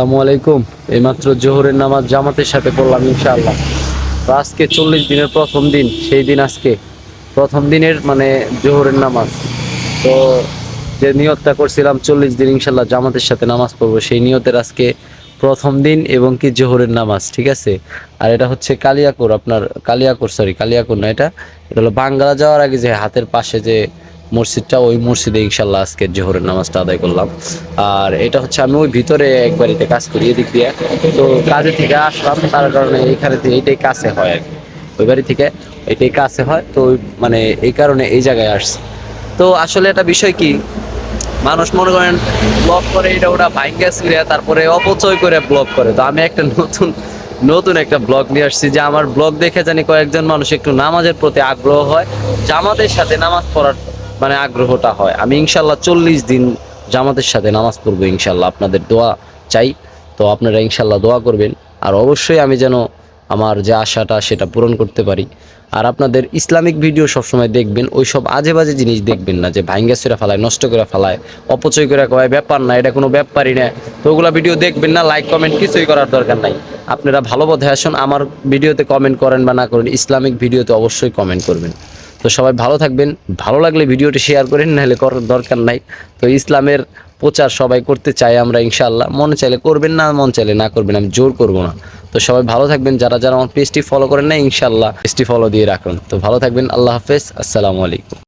আসসালামু আলাইকুম। এইমাত্র জোহরের নামাজ জামাতের সাথে পড়লাম ইনশাআল্লাহ। তো আজকে চল্লিশ দিনের প্রথম দিন, সেই দিন আজকে। প্রথম দিনের মানে জোহরের নামাজ। তো যে নিয়তটা করছিলাম চল্লিশ দিন ইনশাল্লাহ জামাতের সাথে নামাজ পড়ব, সেই নিয়তের আজকে প্রথম দিন এবং কি জোহরের নামাজ, ঠিক আছে? আর এটা হচ্ছে কালিয়াকুর, আপনার কালিয়াকুর সরি কালিয়াকুর না এটা? এটা হলো বাংলা যাওয়ার আগে যে হাতের পাশে যে মসজিদটা, ওই মসজিদে ইনশাল্লাহ আজকে জোহরের নামাজটা আদায় করলাম। আর এটা হচ্ছে আমি ওই ভিতরে এক বাড়িতে কাজ করি, এদিক দিয়ে। তো কাজে থেকে আসলাম, তার কারণে এখানে এইটাই কাছে হয় আর ওই বাড়ি থেকে এটাই কাছে হয়, তো মানে এই কারণে এই জায়গায় আসছে। তো আসলে একটা বিষয় কি, মানুষ মনে করেন ব্লগ করে, এটা ওটা ভাইঙ্গাস করে তারপরে অপচয় করে ব্লগ করে। তো আমি একটা নতুন নতুন একটা ব্লগ নিয়ে আসছি, যে আমার ব্লগ দেখে জানি কয়েকজন মানুষ একটু নামাজের প্রতি আগ্রহ হয়, জামাতের সাথে নামাজ পড়ার মানে আগ্রহটা হয়। আমি ইনশাল্লাহ চল্লিশ দিন জামাতের সাথে নামাজ পড়ব ইনশাল্লাহ আপনাদের দোয়া চাই। তো আপনারা ইনশাল্লাহ দোয়া করবেন। আর অবশ্যই আমি যেন আমার যে আশাটা সেটা পূরণ করতে পারি। আর আপনাদের ইসলামিক ভিডিও সবসময় দেখবেন। ওই সব আজে বাজে জিনিস দেখবেন না যে ভাঙ্গা সেরা ফেলায়, নষ্ট করে ফেলায়, অপচয় করে কয়, ব্যাপার না, এটা কোনো ব্যাপারই না। তো ওগুলো ভিডিও দেখবেন না লাইক কমেন্ট কিছুই করার দরকার নাই। আপনারা ভালো পথে আসুন, আমার ভিডিওতে কমেন্ট করেন বা না করেন, ইসলামিক ভিডিওতে অবশ্যই কমেন্ট করবেন। তো সবাই ভালো থাকবেন। ভালো লাগলে ভিডিওটি শেয়ার করেন, নাহলে করার দরকার নাই। তো ইসলামের প্রচার সবাই করতে চাই আমরা ইনশাআল্লাহ। মনে চাইলে করবেন, না মন চাইলে না করবেন, আমি জোর করব না। তো সবাই ভালো থাকবেন। যারা যারা আমার পেজটি ফলো করেন না ইনশাআল্লাহ পেজটি ফলো দিয়ে রাখুন। তো ভালো থাকবেন। আল্লাহ হাফেজ। আসসালামু আলাইকুম।